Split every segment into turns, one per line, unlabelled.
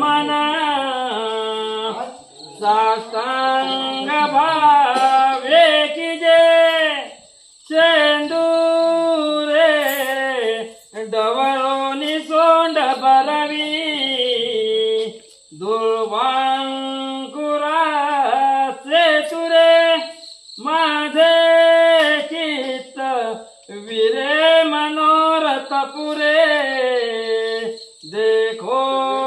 ನಮನ ಸಾಷ್ಟಾಂಗ ಭಾವೇಕಿದೆ ಚಂದೂರೆ ಡವರೋ ನಿಸೋಂಡ ಬರವಿ ದುರ್ವಾಂಕುರ ಸೇತುರೆ ಮಾಧೆ ಚಿತ್ತ ವಿರೇ ಮನೋರಥಪುರೇ देखो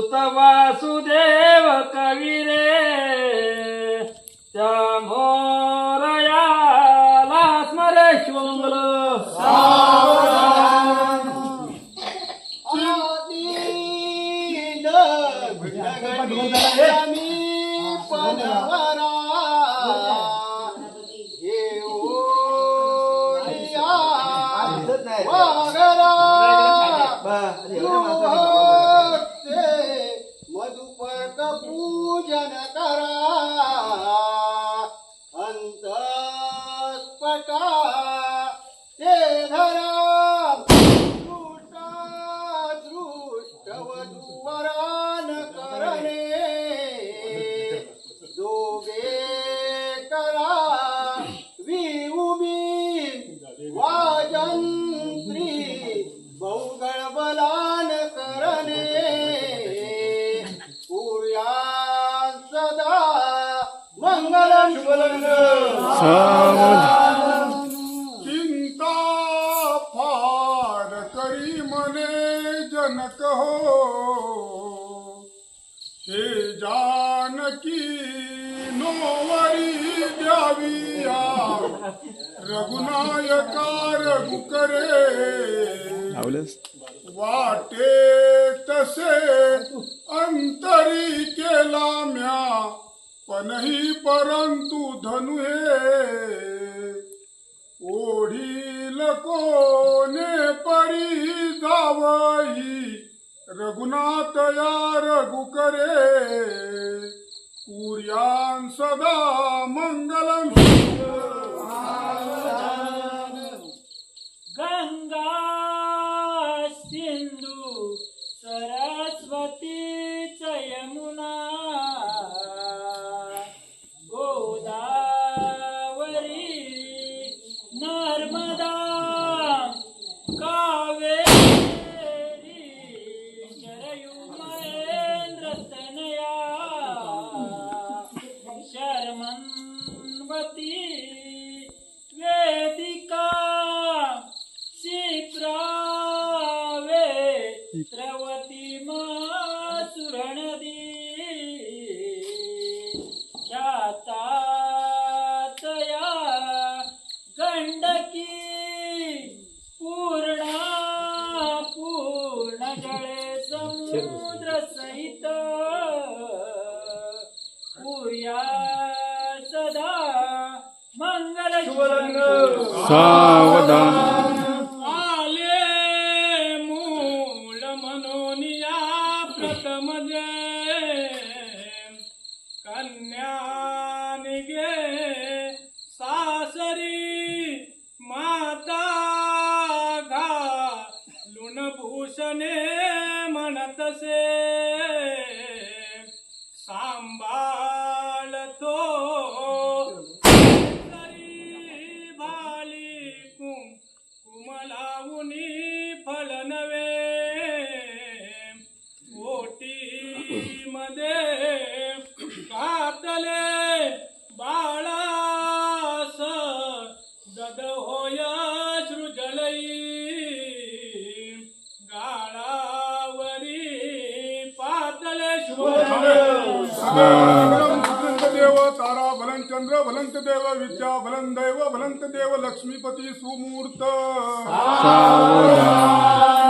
सुत वासुदेव कविरे त्या मोरयाला स्मरे शिवमंगल.
आदिन घडघडी आम्ही पदवरा घेऊनिया वागरा पूजन करा. अंतस्पटा ते धरा. दृष्टा दृष्टवधूवरान मंगलम
चिंता फार करी मने जनक हो। हे जानकी नोवरी द्याविया रघुनायका रघु करे वाटे तसे अंतरी नाही परंतु धनु हे ओढील कोणे परी जावई रघुनाथ या रघु करे. कुर्यान सदा मंगलम.
गंगा मासुरणदी ख्यातातया गंडकी पूर्णा पूर्ण जळे समुद्र सहित पूर्या सदा मंगल
सावधान.
प्रथम कन्या कातले बाळास दद होय सृजलई गाळावरी पातले शुभ
भलंत देव तारा भलं चंद्र भलंत देव विद्या भलं दैव भलंत देव लक्ष्मीपती सुमूर्त
सावधान